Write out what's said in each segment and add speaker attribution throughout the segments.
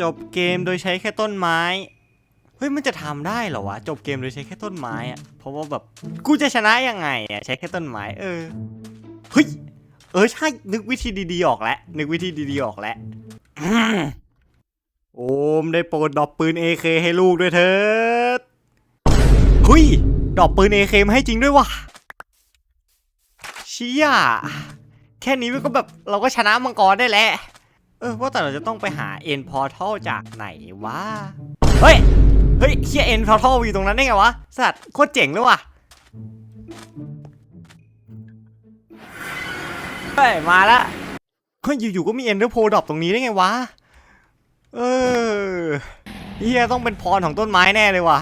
Speaker 1: จบเกมโดยใช้แค่ต้นไม้ เฮ้ยมันจะทำได้เหรอวะ จบเกมโดยใช้แค่ต้นไม้อะเพราะว่าแบบกูจะชนะยังไงอะใช้แค่ต้นไม้ เออ เฮ้ย เออใช่ นึกวิธีดีๆออกแล้ว นึกวิธีดีๆออกแล้วอืมโอมได้โปรดดอปปืน AK ให้ลูกด้วยเถิดเฮ้ย ดอปปืน AK มาให้จริงด้วยวะเชี่ยแค่นี้มันก็แบบเราก็ชนะมังกรได้แล้ว เออว่าแต่เราจะต้องไปหา End Portal จากไหนวะ เฮ้ย เฮ้ยเชี่ย End Portal อยู่ตรงนั้นได้ไงวะ สัตว์โคตรเจ๋งเลยว่ะ เฮ้ย มาละเฮ้ยอยู่ๆก็มี Ender Pearl ดรอปตรงนี้ได้ไงวะ เออเฮียต้องเป็นพรของต้นไม้แน่เลยว่ะ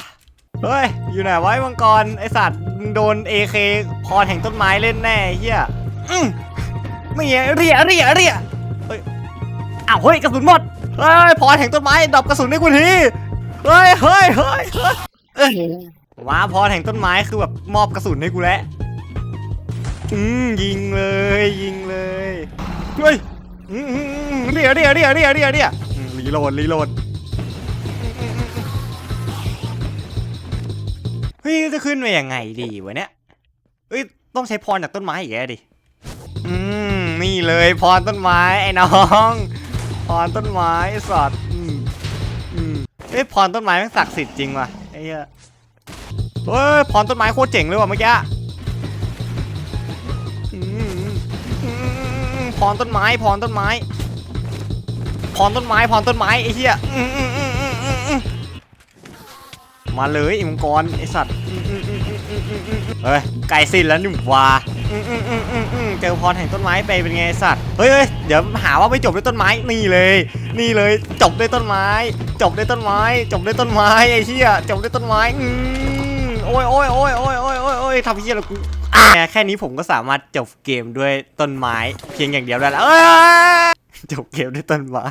Speaker 1: เฮ้ย อยู่ไหนไวะไอ้มังกรไอสัตว์มึงโดน AK พรแห่งต้นไม้เล่นแน่เฮียอืมไม่เหี้ยเรียเรียเรีย อ้าวเฮ้ยกระสุนหมดเฮ้ยพรแห่งต้นไม้ดรอปกระสุนให้กูทีเฮ้ยเฮ้ยเฮ้ยเฮ้ยเอ้ยว้าพรแห่งต้นไม้คือแบบมอบกระสุนให้กูแล้วอืมยิงเลยยิงเลยเฮ้ยอืมอืมอืมเรียเรียเรียเรียเรียเรียอืมรีโหลดรีโหลดเฮ้ยจะขึ้นไปยังไงดีวะเนี่ยเฮ้ยต้องใช้พรจากต้นไม้อีกแล้วดิอืมนี่เลยพรต้นไม้ไอ้น้อง พรต้นไม้ไอ้สัตว์อืมอืมเฮ้ยพรต้นไม้มันศักดิ์สิทธิ์จริงว่ะไอ้เหี้ยเฮ้ยพรต้นไม้โคตรเจ๋งเลยว่ะเมื่อกี้อืมอืมพรต้นไม้พรต้นไม้พรต้นไม้พรต้นไม้ไอ้เหี้ยอืมอืมอืมอืมอืมมาเลยไอ้มังกรไอ้สัตว์เฮ้ยไก่สิ้นแล้วนุ่มวาอืมอืมอืมอืม จอพรแห่งต้นไม้ไปเป็นไงสัตว์เฮ้ยเดี๋ยวหาว่าไม่จบด้วยต้นไม้นี่เลย นี่เลยจบด้วยต้นไม้ จบด้วยต้นไม้ จบด้วยต้นไม้ไอ้เหี้ยจบด้วยต้นไม้อืมโอ้ยโอ้ยโอ้ยโอ้ยโอ้ยโอ้ยโอ้ยทำเหี้ยอะไรกูแค่นี้ผมก็สามารถจบเกมด้วยต้นไม้เพียงอย่างเดียวได้แล้วเอ้ยจบเกมด้วยต้นไม้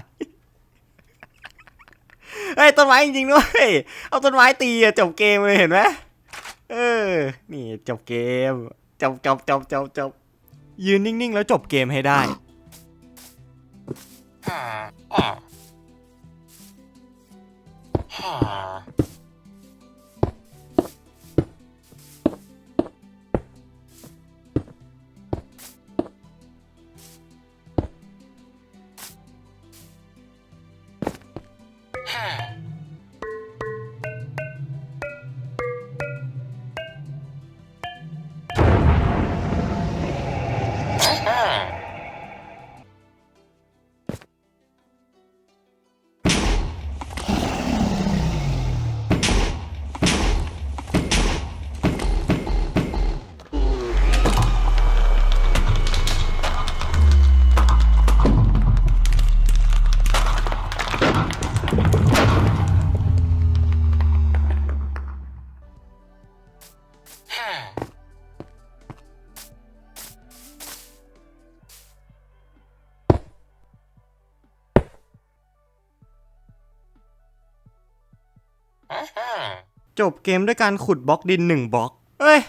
Speaker 1: เฮ้ยต้นไม้จริงๆด้วย เอาต้นไม้ตีอะจบเกมเลยเห็นไหมเออ นี่จบเกม จบจบจบจบจบ ยืนนิ่งๆ แล้วจบเกมให้ได้ จบเกมด้วยการขุดบล็อกดินหนึ่งบล็อก เอ้ย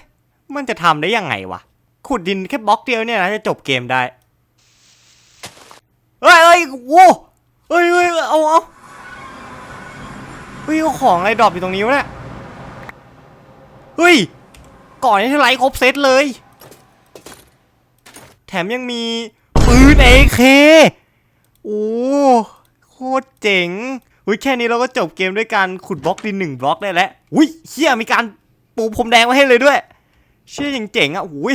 Speaker 1: มันจะทำได้ยังไงวะ ขุดดินแค่บล็อกเดียวเนี่ยนะจะจบเกมได้เฮ้ยเฮ้ยโว้เฮ้ยเฮ้ยเอาเอาเฮ้ยของอะไรดรอปอยู่ตรงนี้วะเนี่ย เฮ้ย ก่อนนี้ทลายครบเซตเลย แถมยังมีปืน AK โอ้โคตรเจ๋ง อุ้ยแค่นี้เราก็จบเกมด้วยการขุดบล็อกดินหนึ่งบล็อกได้แล้วอุ้ยเฮียมีการปูพรมแดงไว้ให้เลยด้วย เชี่ยยังเจ๋งอะอุ้ย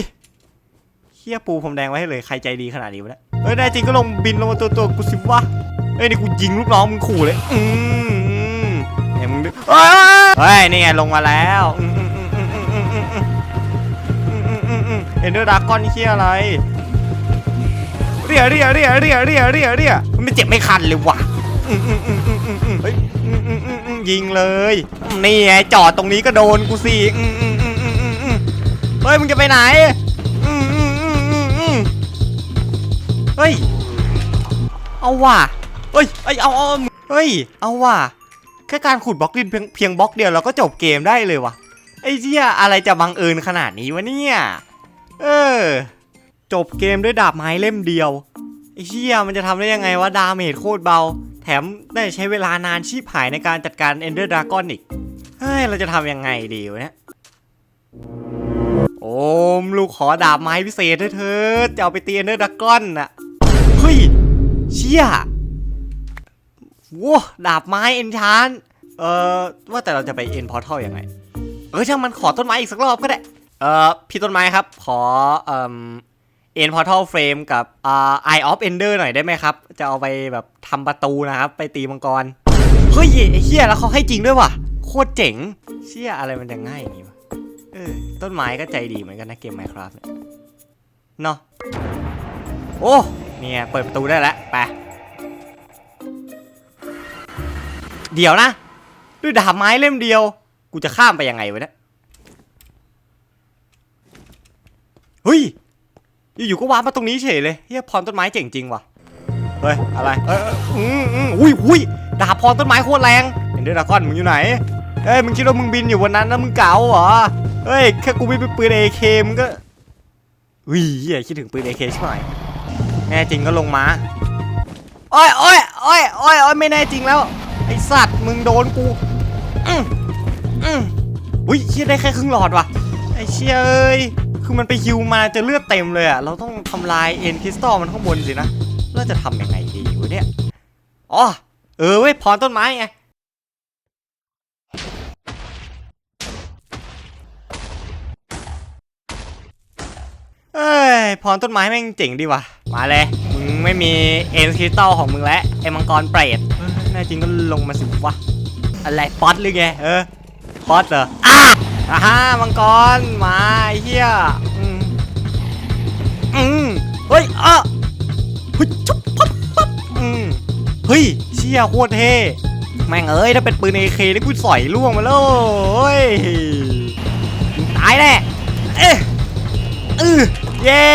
Speaker 1: เฮียปูพรมแดงไว้ให้เลยใครใจดีขนาดนี้วะเนี่ยเฮ้ยได้จริงก็ลงบินลงมาตัวตัวกูสิวะเอ้ยนี่กูยิงลูกน้องมึงขู่เลยอืมเฮ้ยมึงเฮ้ยนี่ไงลงมาแล้วเอ็นเดอร์ดากอนเฮียอะไรเรียเรียเรียเรียเรียเรียเรียมันเจ็บไม่คันเลยว่ะ เฮ้ยยิงเลย นี่ไงจอดตรงนี้ก็โดนกูสิเฮ้ยมึงจะไปไหนเฮ้ย เอาว่ะเฮ้ยเอ้ย เอาเอาเฮ้ย เอาว่ะแค่การขุดบล็อกดินเพียงเพียงบล็อกเดียวเราก็จบเกมได้เลยว่ะ ไอ้เจี๊ยอะไรจะบังเอิญขนาดนี้วะเนี่ย เออ จบเกมด้วยดาบไม้เล่มเดียว ไอ้เชี่ยมันจะทำได้ยังไงวะดาเมจโคตรเบา มได้ใช้เวลานานชีพหายในการจัดการเอนเดอร์ดราก้อนอีก เฮ้ย เราจะทำยังไงดีวะเนี่ย โอมลูกขอดาบไม้พิเศษด้วยเธอ จะเอาไปตีเอนเดอร์ดราก้อนน่ะ เฮ้ย เชี่ยว้าดาบไม้เอนชาน เอ่อ ว่าแต่เราจะไปเอ็นพอร์ทัลยังไง เออช่างมันขอต้นไม้อีกสักรอบก็ได้ เอ่อ พี่ต้นไม้ครับ ขอ เอ่อ เอ็นพอร์ทัลเฟรมกับอ่า Eye of Ender หน่อยได้ไหมครับ จะเอาไปแบบทำประตูนะครับ ไปตีมังกร เฮ้ยเฮียแล้วเขาให้จริงด้วยว่ะ โคตรเจ๋ง เชี่ยอะไรมันจะง่ายอย่างงี้วะเออ ต้นไม้ก็ใจดีเหมือนกันนะเกม Minecraft เนี่ยเนาะโอ้เนี่ยเปิดประตูได้แล้วไปเดี๋ยวนะ ด้วยดาบไม้เล่มเดียว กูจะข้ามไปยังไงวะเนี่ยเฮ้ย อยู่ๆก็วาร์ปมาตรงนี้เฉยเลยเฮียพรต้นไม้เจ๋งจริงว่ะเฮ้ยอะไรเอออืมอืมอุ้ยอุ้ยดาบพรต้นไม้โคตรแรงเห็นด้วยดราก้อนมึงอยู่ไหนเฮ้ยมึงคิดว่ามึงบินอยู่บนนั้นนะมึงเก๋าเหรอเฮ้ยแค่กูไม่เป็นปืน AK มึงก็อุ้ยเฮียคิดถึงปืน AK ใช่ไหมแน่จริงก็ลงมาโอ้ยโอ้ยโอ้ยโอ้ยโอ้ยไม่แน่จริงแล้วไอสัตว์มึงโดนกูอืมอืมอุ้ยเชี่ยได้แค่ครึ่งหลอดว่ะไอเชี่ยเอ้ย คือมันไปฮิวมาจะเลือดเต็มเลยอะเราต้องทำลายเอ็นคริสตัลมันข้างบนสินะ เราจะทำยังไงดีวะเนี่ย อ๋อ เออเว้ยพรต้นไม้ไง เอ้ยพรต้นไม้แม่งเจ๋งดีว่ะ มาเลย มึงไม่มีเอ็นคริสตัลของมึงแล้วไอ้มังกรเปรตแน่จริงก็ลงมาสิวะ อะไรป๊อตหรือไง เออป๊อตเหรออะ อ่าฮะมังกรมาไอ้เฮียอืมอืมเฮ้ยอะเฮ้ยจุ๊บปั๊บปั๊บอืมเฮ้ยเชี่ยโคตรเท่แม่งเอ้ยถ้าเป็นปืนเอเคนี่กูสอยล่วงมาแล้วเฮ้ยตายแน่เอ๊ะเออเย้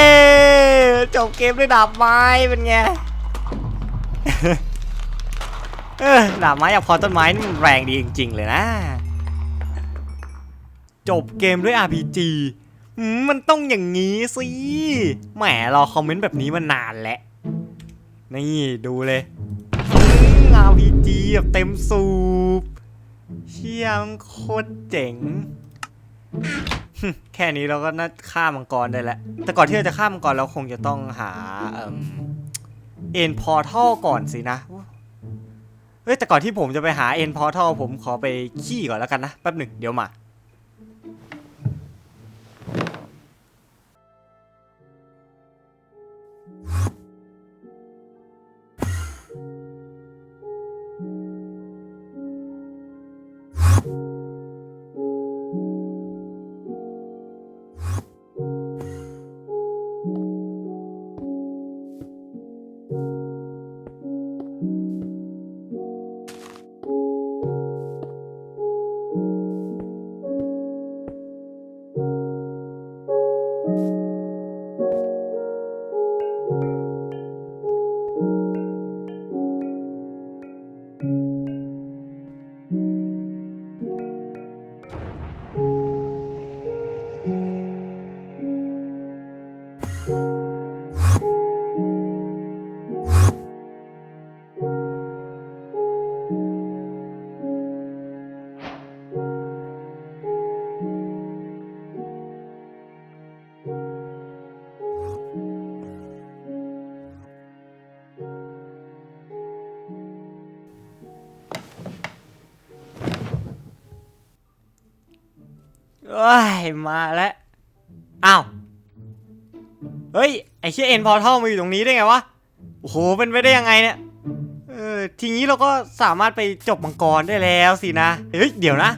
Speaker 1: จบเกมด้วยดาบไม้เป็นไงเออดาบไม้อยางพอต้นไม้นี่มันแรงดีจริง ๆ เลยนะ จบเกมด้วย RPG อืมมันต้องอย่างนี้สิ แหมรอคอมเมนต์แบบนี้มานานแล้ว นี่ดูเลยอืม RPG แบบเต็มสูบ เชี่ยมโคตรเจ๋ง แค่นี้เราก็น่าฆ่ามังกรได้แล้ว แต่ก่อนที่เราจะฆ่ามังกรเราคงจะต้องหา เอ็มเอ็นพอร์ทัลก่อนสินะเฮ้ยแต่ก่อนที่ผมจะไปหาเอ็นพอร์ทัลผมขอไปขี้ก่อนแล้วกันนะ แป๊บหนึ่งเดี๋ยวมา อ้ยมาแล้ว อ้าว เฮ้ย ไอ้เชี่ยเอ็นพอร์ทัลมาอยู่ตรงนี้ได้ไงวะ โอ้โห เป็นไปได้ยังไงเนี่ย เออ ทีนี้เราก็สามารถไปจบมังกรได้แล้วสินะ เฮ้ย เดี๋ยวนะ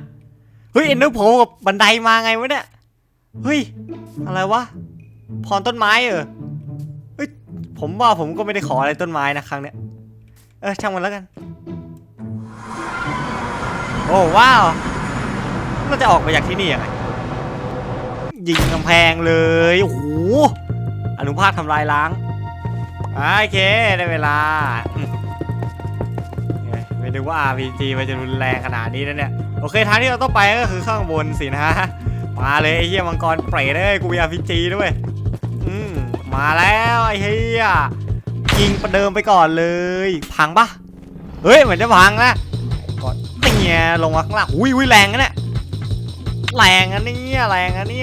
Speaker 1: เฮ้ย เอ็นเดอร์โพกับบันไดมาไงวะเนี่ย เฮ้ย อะไรวะ พรต้นไม้เออเฮ้ย ผมว่าผมก็ไม่ได้ขออะไรต้นไม้นะครั้งเนี้ย เออ ช่างมันแล้วกัน โอ้ว้าวเราจะออกไปจากที่นี่ยังไง ยิงกำแพงเลยโอ้โหอนุภาคทำลายล้างโอเคได้เวลาไม่นึกว่า RPG มันจะรุนแรงขนาดนี้นะเนี่ยโอเคทางที่เราต้องไปก็คือข้างบนสินะมาเลยไอ้เหี้ยมังกรเปรตเลยกูมี RPG ด้วยอืมมาแล้วไอ้เหี้ยยิงประเดิมไปก่อนเลย พังปะเเฮ้ยเหมือนจะพังนะก่อนเนี่ยลงมาข้างล่างอุ้ยอุ้ยแรงนะเนี่ยแรงอันนี้แรงอันนี้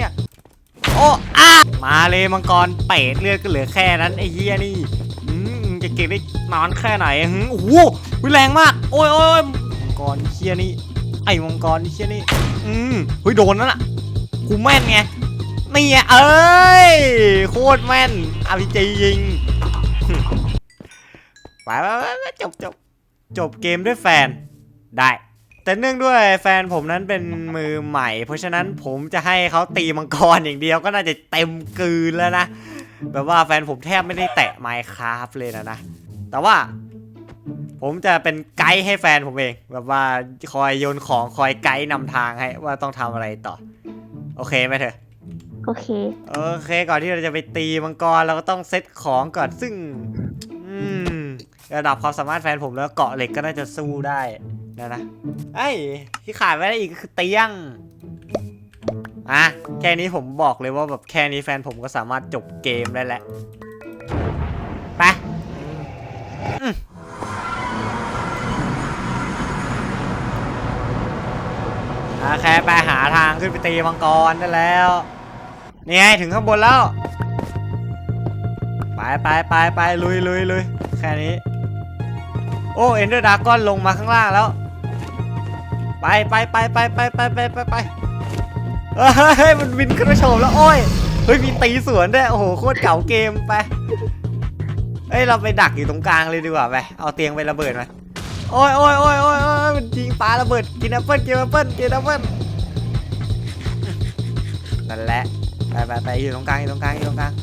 Speaker 1: โอ้อามาเลยมังกรเป็ดเลือดก็เหลือแค่นั้นไอ้เหี้ยนี่อืมจะเก่งได้นานแค่ไหนหึโอ้โหแรงมาก โอ้ยโอ้ยมังกรเชี่ยนี่ ไอ้มังกรเชี่ยนี่ อืมเฮ้ยโดนนั่นน่ะกูแม่นไงนี่เอ้ยโคตรแม่นอาพีจียิงไปไปไปจบจบจบเกมด้วยแฟนได้ แต่เนื่องด้วยแฟนผมนั้นเป็นมือใหม่ เพราะฉะนั้นผมจะให้เขาตีมังกรอย่างเดียวก็น่าจะเต็มกลืนแล้วนะ แบบว่าแฟนผมแทบไม่ได้แตะไมค์คราฟเลยนะนะ แต่ว่า ผมจะเป็นไกด์ให้แฟนผมเอง แบบว่าคอยโยนของคอยไกด์นำทางให้ว่าต้องทำอะไรต่อ โอเคไหมเธอ
Speaker 2: โอเค
Speaker 1: โอเค ก่อนที่เราจะไปตีมังกรเราก็ต้องเซตของก่อนซึ่ง อืม ระดับความสามารถแฟนผมแล้วเกาะเหล็กก็น่าจะสู้ได้ นะนะไอ้ที่ขาดไม่ได้อีกคือเตียงอะแค่นี้ผมบอกเลยว่าแบบแค่นี้แฟนผมก็สามารถจบเกมได้แล้วไปอืมโอเคไปหาทางขึ้นไปตีมังกรได้แล้วนี่ไงถึงข้างบนแล้ว ไปไปไปไปลุยลุยลุยแค่นี้ โอ้เอ็นเดอร์ดาก้อนลงมาข้างล่างแล้ว ไปไปไปไปไปไปไปไปไปเฮ้ยมันบินขึ้นมาโฉมแล้วโอ้ยเฮ้ยมีตีสวนด้วยโอ้โหโคตรเก่าเกมไปเฮ้ยเราไปดักอยู่ตรงกลางเลยดีกว่าไปเอาเตียงไประเบิดมาโอ้ยโอ้ยโอ้ยโอ้ยโอ้ยมันยิงปลาระเบิดกินแอปเปิ้ลกินแอปเปิ้ลกินแอปเปิ้ลนั่นแหละไปไปไปอยู่ตรงกลางอยู่ตรงกลางอยู่ตรงกลาง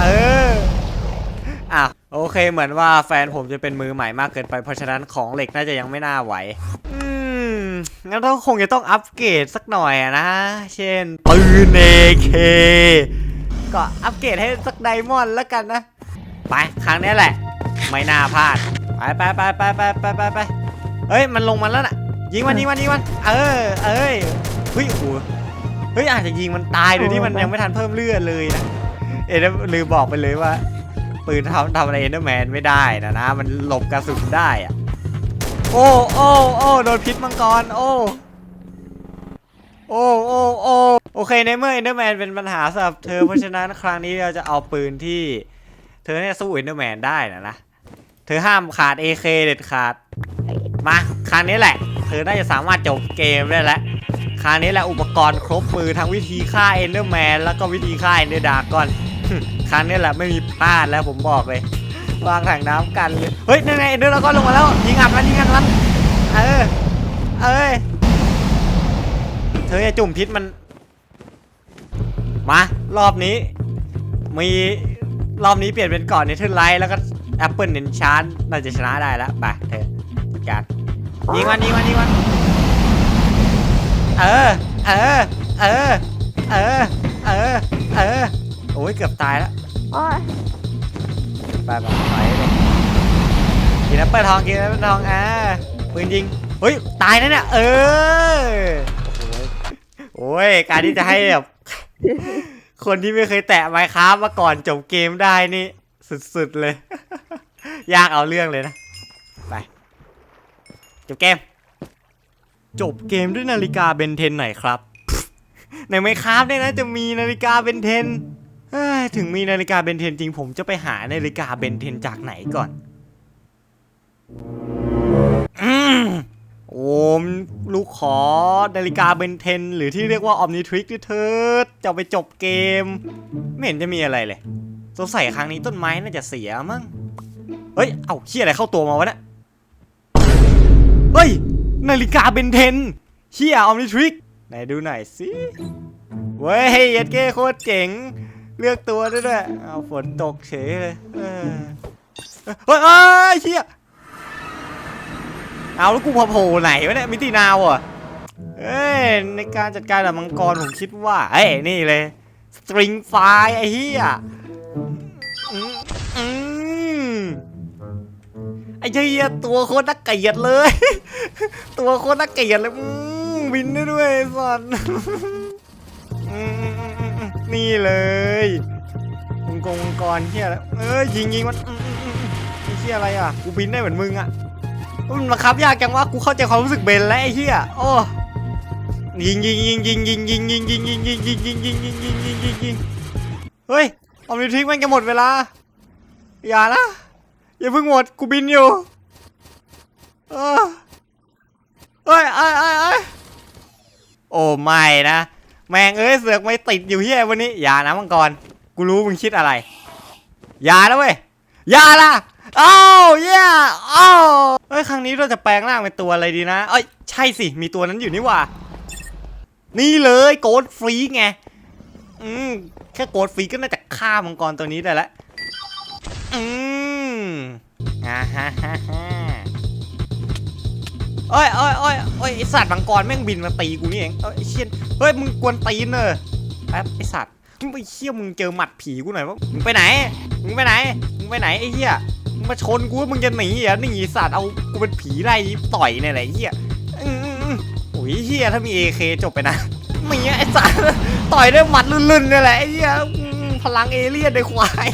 Speaker 1: เออ โอเคเหมือนว่าแฟนผมจะเป็นมือใหม่มากเกินไปเพราะฉะนั้นของเหล็กน่าจะยังไม่น่าไหว อืมงั้นเราคงจะต้องอัปเกรดสักหน่อยอะนะ เช่นปืน AK ก็อัปเกรดให้สักไดมอนด์แล้วกันนะ ไปครั้งนี้แหละ ไม่น่าพลาด ไปไปไปไปไปไปไปไปเฮ้ยมันลงมาแล้วน่ะ ยิงมันยิงมันยิงมันเออเอ้ยเฮ้ยโอ้โหเฮ้ยอาจจะยิงมันตายโดยที่มันยังไม่ทันเพิ่มเลือดเลยนะ เอ็นลืมบอกไปเลยว่า ปืนทำทำอะไรเอ็นเดอร์แมนไม่ได้นะนะ มันหลบกระสุนได้อะโอ้โอ้โอ้โดนพิษมังกร โอ้โอ้โอ้โอ้โอเคในเมื่อเอ็นเดอร์แมนเป็นปัญหาสำหรับเธอเพราะฉะนั้นครั้งนี้เราจะเอาปืนที่ เธอเนี่ยสู้เอ็นเดอร์แมนได้นะนะ เธอห้ามขาด AK เด็ดขาด มาครั้งนี้แหละ เธอน่าจะสามารถจบเกมได้แล้วคราวนี้แหละอุปกรณ์ครบมือทั้งวิธีฆ่าเอนเดอร์แมนแล้วก็วิธีฆ่าเอนเดอร์ดากอน ครั้งนี้แหละไม่มีพลาดแล้วผมบอกเลยวางถังน้ำกันเลยเฮ้ยนั่นไงเอนเดอร์ดากอนลงมาแล้วยิงอัดมันยิงอัดมันเออเอ้ยเธอจะจุ่มพิษมัน มารอบนี้ มีรอบนี้เปลี่ยนเป็นก่อนเนเธอร์ไลท์แล้วก็แอปเปิลเนนชานน่าจะชนะได้แล้วไปเธอจัดการยิงมันยิงมันยิงมันเออเออเออเออเออเออ โอ้ยเกือบตายแล้ว
Speaker 2: โอ้ย
Speaker 1: ไปไปไปเลยกินแอปเปิลทองกินแอปเปิลทองอ่าปืนยิงเฮ้ยตายแล้วเนี่ยเออโอ้ยโอ้ยการที่จะให้แบบคนที่ไม่เคยแตะไมค์ครับมาก่อนจบเกมได้นี่ สุดๆเลย ยากเอาเรื่องเลยนะ ไป จบเกม จบเกมด้วยนาฬิกาเบนเทนหน่อยครับ ในไมค์ครับเนี่ยนะจะมีนาฬิกาเบนเทน เอ้ยถึงมีนาฬิกาเบนเทนจริง ผมจะไปหานาฬิกาเบนเทนจากไหนก่อนอมโอมลูกขอนาฬิกาเบนเทน หรือที่เรียกว่าออมนิทริกด้วยเถิดจะเอาไปจบเกม ไม่เห็นจะมีอะไรเลยสงสัยครั้งนี้ต้นไม้น่าจะเสียมั้งเฮ้ย เอาเฮียอะไรเข้าตัวมาวะเนี่ยเฮ้ย นาฬิกาเบนเทนเฮียออมนิทริกไหนดูหน่อยสิ เว้ยเย็ดเก้โคตรเจ๋ง เลือกตัวด้ด้วยเอาฝนตกเฉยเลยเออเฮ้ยเอ้ยเชี่ยเอาแล้วกูพอโผล่ไหนวะเนี่ยมิตินาวอะเอ้ยในการจัดการกับมังกรผมคิดว่า เอ้ยนี่เลยสตริงไฟไอ้เหี้ยอืมอืมไอ้เหี้ยตัวโคตรน่าเกลียดเลย ตัวโคตรน่าเกลียดเลยอืมบินได้ด้วยสันอื นี่เลยมังกรมังกรเฮียแล้วเอ้ยยิงยิงมันอืมอืมอืมไอ้เฮียอะไรอะกูบินได้เหมือนมึงอะมันบังคับยากจังวะกูเข้าใจความรู้สึกเบนแล้วไอ้เหี้ยโอ้ยิงยิงยิงยิงยิงยิงยิงยิงยิงยิงยิงยิงยิงยิงยิงยิงยิงยิงเฮ้ยออมนิทริกมันจะหมดเวลาอย่านะอย่าเพิ่งหมดกูบินอยู่เออเฮ้ยเอ้ยเอ้ยเอ้ยโอ้ไม่นะ แมงเอ้ยเสือกไม่ติดอยู่เฮียวันนี้อย่านะมังกรกูรู้มึงคิดอะไรอย่านะเว้ยอย่าละอ้าวเย่อ้าวเฮ้ยครั้งนี้เราจะแปลงร่างเป็นตัวอะไรดีนะเอ้ยใช่สิมีตัวนั้นอยู่นี่ว่า นี่เลยโกดฟรีไงอืมแค่โกดฟรีก็น่าจะฆ่ามังกรตัวนี้ได้แล้วอืมอ่าฮ่าฮ่า เอ้ยเอ้ยเอ้ยเอ้ยไอสัตว์มังกรแม่งบินมาตีกูนี่เองเอ้ยไอ้เชี่ยเฮ้ยมึงกวนตีนเนอะแป๊บไอสัตว์มึงไปเชี่ยมึงเจอหมัดผีกูหน่อยวะมึงไปไหนมึงไปไหนมึงไปไหนไอ้เหี้ยมึงมาชนกูมึงจะหนีเหรอหนีสัตว์เอากูเป็นผีไล่ต่อยเนี่ยแหละเหี้ยอือโอ้ยเหี้ยถ้ามีเอเคจบไปนะมีไอ้สัตว์ต่อยด้วยหมัดลื่นๆเนี่ยแหละไอ้เหี้ยพลังเอเลี่ยนในควาย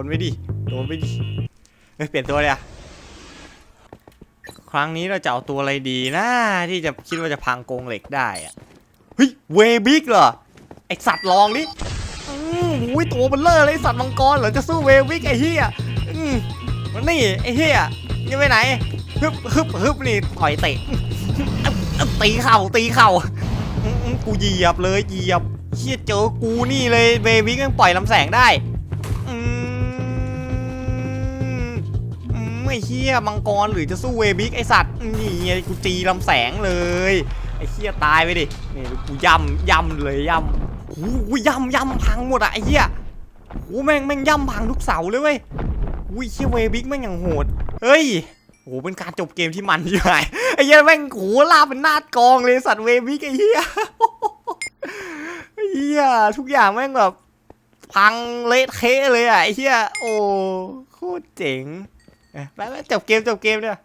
Speaker 1: นไปดิ โดนไปดิเฮ้ยเปลี่ยนตัวเลยอะครั้งนี้เราจะเอาตัวอะไรดีนะ ที่จะคิดว่าจะพังกรงเหล็กได้อะเฮ้ยเวบิกเหรอ ไอสัตว์ลองดิอือุ้ยตัวมันเลอะเลยสัตว์มังกรเหรอจะสู้เวบิกไอเฮียอืมมันนี่ไอเฮียยังไปไหนฮึบฮึบฮึบนี่ต่อยเตะตีเข่าตีเข่ากูเหยียบเลยเหยียบเฮียเจอกูนี่เลยเวบิกมันปล่อยลำแสงได้ ไอเฮียมังกรหรือจะสู้เวบิกไอสัตว์นี่กูจีลำแสงเลยไอ้เหี้ยตายไปดินี่กูย่ำย่ำเลยย่ำโอ้โหย่ำย่ำพังหมดอะไอ้เหี้ยโอ้แม่งแม่งย่ำพังทุกเสาเลยเว้ยอุ้ยเชี่ยเวบิกแม่งอย่างโหดเฮ้ยโอ้เป็นการจบเกมที่มันใหญ่ไอ้เหี้ยแม่งโหลาเป็นนาดกองเลยสัตว์เวบิกไอ้เหี้ยไอ้เหี้ยทุกอย่างแม่งแบบพังเละเทะเลยอะไอ้เหี้ยโอ้โคตรเจ๋ง ไปไปจบเกมจบเกมเนี่ย